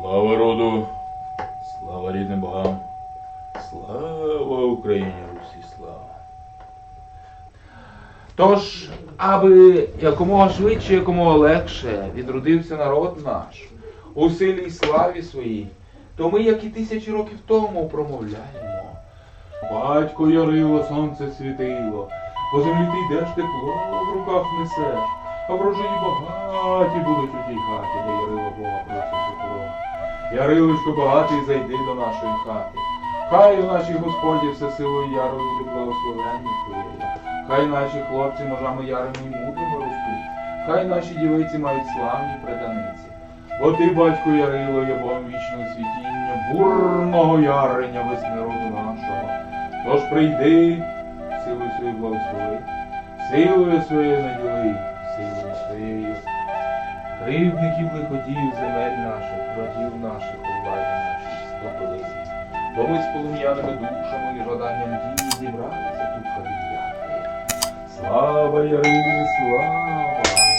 Слава роду, слава рідним богам, слава Україні, Русі, слава. Тож, аби якомога швидше, якомога легше відродився народ наш у силі і славі своїй, то ми, як і тисячі років тому, промовляємо. Батько ярило, сонце світило, по землі ти йдеш тепло в руках несеш, а врожаї багаті будуть у тій хаті, де ярило Бога просить. Ярилочко багатий, зайди до нашої хати. Хай у нашій Господі все силою ярою буде благословенні твоєю. Хай наші хлопці ножами ярими і мудрими ростуть. Хай наші дівиці мають славні преданиці. Бо ти, батько Ярило, є Богом вічного світіння, бурного ярення весни роду нашого. Тож прийди, силою своєю благослови, силою своєю наділи, силою своєю. Кривдників лиходіїв земель наших, Бо ми з полум'яними душами і жаданням дії зібралися тут хабіяти. Слава Ярилі, слава!